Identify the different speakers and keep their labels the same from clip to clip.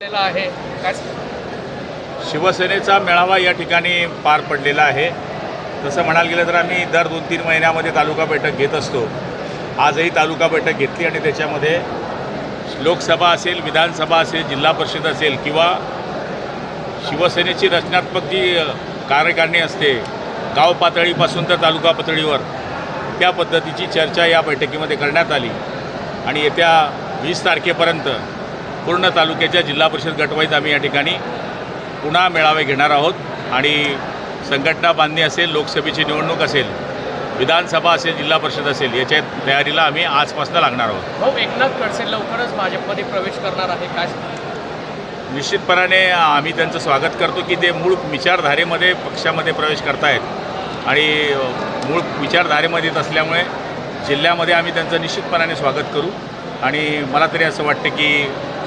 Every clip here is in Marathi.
Speaker 1: आहे. काय?
Speaker 2: शिवसेनेचा मेळावा या ठिकाणी पार पडलेला आहे. तसं म्हणायला गेलं तर आम्ही दर दोन तीन महिन्यामध्ये तालुका बैठक घेत असतो. आजही तालुका बैठक घेतली आणि त्याच्यामध्ये लोकसभा असेल विधानसभा असेल जिल्हा परिषद असेल किंवा शिवसेनेची रचनात्मक जी कार्यकारिणी असते गाव पातळीपासून तर तालुका पातळीवर त्या पद्धतीची चर्चा या बैठकीमध्ये करण्यात आली. आणि येत्या वीस तारखेपर्यंत पूर्ण तालुक्याच्या जिल्हा परिषद गटवाईज आम्ही या ठिकाणी पुन्हा मेळावे घेणार आहोत. आणि संघटना बांधणी असेल लोकसभेची निवडणूक असेल विधानसभा असेल जिल्हा परिषद असेल याच्या तयारीला आम्ही आजपासून लागणार आहोत.
Speaker 1: भाऊ एकनाथ खडसे लवकरच भाजपमध्ये प्रवेश करणार आहे. काय
Speaker 2: निश्चितपणाने आम्ही त्यांचं स्वागत करतो की ते मूळ विचारधारेमध्ये पक्षामध्ये प्रवेश करतायत. आणि मूळ विचारधारेमध्ये येत असल्यामुळे जिल्ह्यामध्ये आम्ही त्यांचं निश्चितपणाने स्वागत करू. आणि मला तरी असं वाटतं की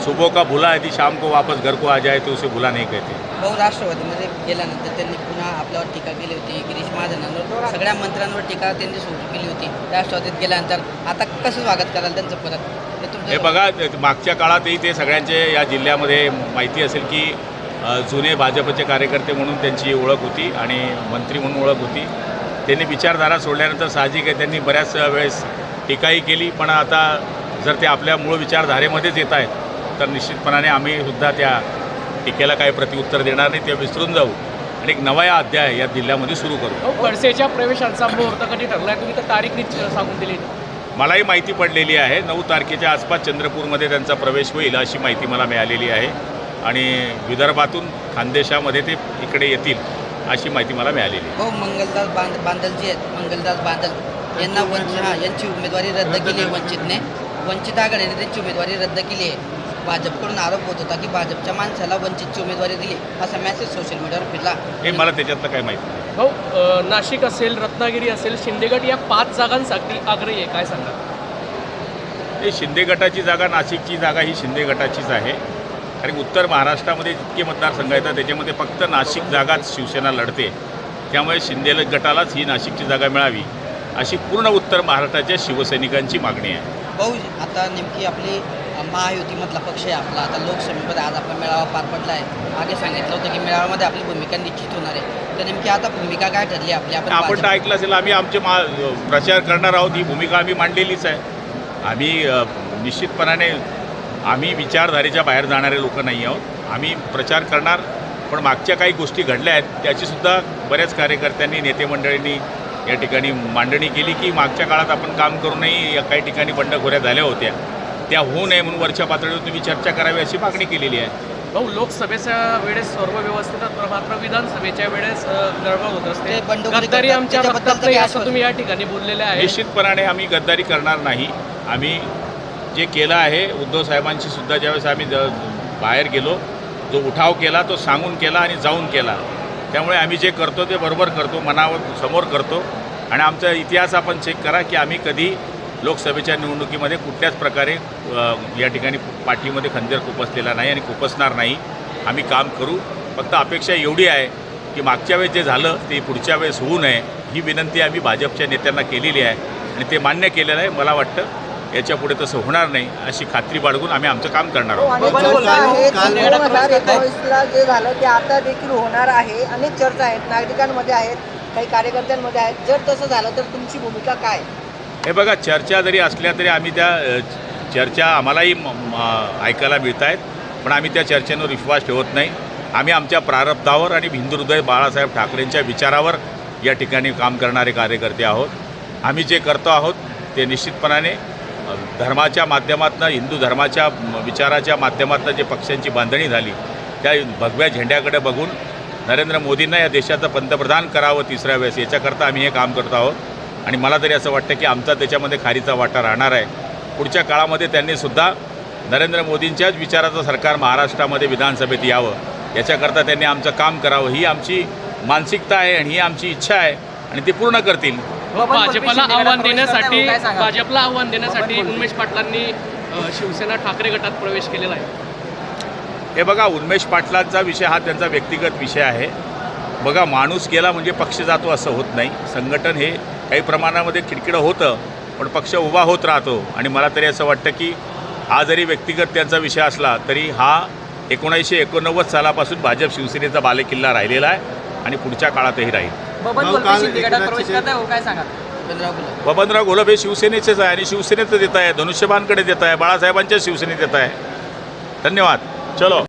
Speaker 2: सुबह का भुला है ती शाम को वापस घर को आ जाए तो उसे भुला नहीं कहते।
Speaker 3: भाऊ राष्ट्रवादीमध्ये गेल्यानंतर त्यांनी पुन्हा आपल्यावर टीका केली होती गिरीश महाजनांवर. सगळ्या मंत्र्यांवर टीका त्यांनी सुरू केली होती. राष्ट्रवादीत गेल्यानंतर आता कसं स्वागत कराल त्यांचं परत?
Speaker 2: हे
Speaker 3: तुमचं
Speaker 2: बघा ते- मागच्या काळातही ते सगळ्यांचे या जिल्ह्यामध्ये माहिती असेल की अ, जुने भाजपचे कार्यकर्ते म्हणून त्यांची ओळख होती आणि मंत्री म्हणून ओळख होती. त्यांनी विचारधारा सोडल्यानंतर साहजिक आहे त्यांनी बऱ्याच वेळेस टीकाही केली पण आता जर ते आपल्या मूळ विचारधारेमध्येच येत आहेत तर निश्चितपणाने आम्ही सुद्धा त्या टीकेला काही प्रतिउत्तर देणार नाही ते विसरून जाऊ. आणि एक नवा या अध्याय या जिल्ह्यामध्ये सुरू करू.
Speaker 1: खडसेच्या प्रवेशांचा मुहूर्त कधी ठरलाय तुम्ही तर तारीख निश्चित सांगून दिली.
Speaker 2: मलाही माहिती पडलेली आहे. नऊ तारखेच्या आसपास चंद्रपूरमध्ये त्यांचा प्रवेश होईल अशी माहिती मला मिळालेली आहे. आणि विदर्भातून खानदेशामध्ये ते इकडे येतील अशी माहिती मला मिळालेली आहे.
Speaker 3: भाऊ मंगलदास बांध बांदल जे आहेत. मंगलदास बांदल. यांना वंचित हां यांची उमेदवारी रद्द केली आहे वंचितने. वंचित आघाडीने त्यांची उमेदवारी रद्द केली आहे. भाजपकडून आरोप होत होता की भाजपच्या माणसाला वंचितची उमेदवारी दिली असा मेसेज सोशल मीडियावर फिरला.
Speaker 2: हे मला त्याच्यातलं काही माहिती
Speaker 1: भाऊ अ, नाशिक असेल रत्नागिरी असेल शिंदेगड या पाच जागांसाठी आग्रही आहे काय सांगा
Speaker 2: हे शिंदे गटाची जागा नाशिकची जागा ही शिंदे गटाचीच आहे. कारण उत्तर महाराष्ट्रामध्ये जितके मतदारसंघ येतात त्याच्यामध्ये फक्त नाशिक जागाच शिवसेना लढते. त्यामुळे शिंदे गटालाच ही नाशिकची जागा मिळावी अशी पूर्ण उत्तर महाराष्ट्राच्या शिवसैनिकांची मागणी आहे.
Speaker 3: भाऊ आता नेमकी आपली महायुतीमधला पक्ष आहे आपला. आता लोकसभेमध्ये आज आपला मेळावा पार पडला आहे मागे सांगितलं होतं की मेळाव्यामध्ये आपली भूमिका निश्चित होणार आहे. तर नेमकी आता भूमिका काय ठरली आपली आपण
Speaker 2: आपण तर ऐकलं असेल आम्ही आमचे मा प्रचार करणार आहोत ही भूमिका आम्ही मांडलेलीच आहे. आम्ही निश्चितपणाने आम्ही विचारधारेच्या बाहेर जाणारे लोक नाही आहोत. आम्ही प्रचार करणार पण मागच्या काही गोष्टी घडल्या आहेत त्याचीसुद्धा बऱ्याच कार्यकर्त्यांनी नेते मंडळींनी या ठिकाणी मांडणी केली की मागच्या काळात आपण काम करूनही या काही ठिकाणी बंडखोऱ्या झाल्या होत्या. त्या होऊ नये म्हणून वरच्या पातळीवर तुम्ही चर्चा करावी अशी मागणी केलेली आहे.
Speaker 1: भाऊ लोकसभेच्या वेळेस सर्व व्यवस्थित मात्र विधानसभेच्या वेळेस गडबड होत असते. गद्दारी. आमच्या रक्तात नाही असं तुम्ही या ठिकाणी बोललेले आहे.
Speaker 2: निश्चितपणाने आम्ही गद्दारी करणार नाही. आम्ही जे केलं आहे उद्धव साहेबांशी सुद्धा ज्यावेळेस आम्ही ज- बाहेर गेलो जो उठाव केला तो सांगून केला आणि जाऊन केला. त्यामुळे आम्ही जे करतो ते बरोबर करतो मनावर समोर करतो. आणि आमचा इतिहास आपण चेक करा की आम्ही कधी लोकसभेच्या निवडणुकीमध्ये कुठल्याच प्रकारे या ठिकाणी पाठीमध्ये खंजर खुपसलेला नाही आणि खुपसणार नाही. आम्ही काम करू. फक्त अपेक्षा एवढी आहे की मागच्या वेळेस जे झालं ते पुढच्या वेळेस होऊ नये. ही विनंती आम्ही भाजपच्या नेत्यांना केलेली आहे आणि ते मान्य केलेलं आहे. मला वाटतं याच्यापुढे तसं होणार नाही अशी खात्री बाळगून आम्ही आमचं काम करणार आहोत.
Speaker 4: जे झालं ते आता देखील होणार आहे. अनेक चर्चा आहेत. नागरिकांमध्ये आहेत. काही कार्यकर्त्यांमध्ये आहेत. जर तसं झालं तर तुमची भूमिका काय?
Speaker 2: हे बघा चर्चा जरी असल्या तरी आम्ही त्या चर्चा आम्हालाही म- ऐकायला मिळत आहेत पण आम्ही त्या चर्चेवर विश्वास ठेवत नाही. आम्ही आमच्या प्रारब्धावर आणि हिंदुहृदय बाळासाहेब ठाकरेंच्या विचारावर या ठिकाणी काम करणारे कार्यकर्ते आहोत. आम्ही जे करतो आहोत ते निश्चितपणाने धर्माच्या माध्यमातून हिंदू धर्माच्या विचाराच्या माध्यमातून जे पक्षांची बांधणी झाली त्या भगव्या झेंड्याकडे बघून नरेंद्र मोदींना या देशाचं पंतप्रधान करावं तिसऱ्या वेळेस याच्याकरता आम्ही हे काम करतो आहोत. आणि मला तरी असं वाटतं की आमचा त्याच्यामध्ये खारीचा वाटा राहणार आहे. पुढच्या काळामध्ये त्यांनी सुद्धा नरेंद्र मोदींच्याच विचाराचं सरकार महाराष्ट्रामध्ये विधानसभेत यावं. याच्याकरता त्यांनी आमचं काम करावं. ही आमची मानसिकता आहे आणि ही आमची इच्छा आहे आणि ते पूर्ण करतील.
Speaker 1: व भाजपला आव्हान देण्यासाठी भाजपला आव्हान देण्यासाठी उमेश पाटलांनी शिवसेना ठाकरे गटात प्रवेश केलेला आहे.
Speaker 2: हे बघा उन्मेष पाटलांचा विषय हा त्यांचा व्यक्तिगत विषय आहे. बघा माणूस गेला म्हणजे पक्ष जातो असं होत नाही. संघटन हे काही प्रमाणामध्ये खिडकिडं होतं पण पक्ष उभा होत राहतो. आणि मला तरी असं वाटतं की हा जरी व्यक्तिगत त्यांचा विषय असला तरी हा एकोणीसशे एकोणनव्वद सालापासून भाजप शिवसेनेचा बालेकिल्ला राहिलेला आहे आणि पुढच्या काळातही राहील.
Speaker 4: हो
Speaker 2: बबनराव घोलप हे शिवसेनेचेच आहे आणि शिवसेनेचं देत आहे धनुष्यबाणकडे देत आहे बाळासाहेबांच्या शिवसेनेत देत आहे. धन्यवाद. चलो.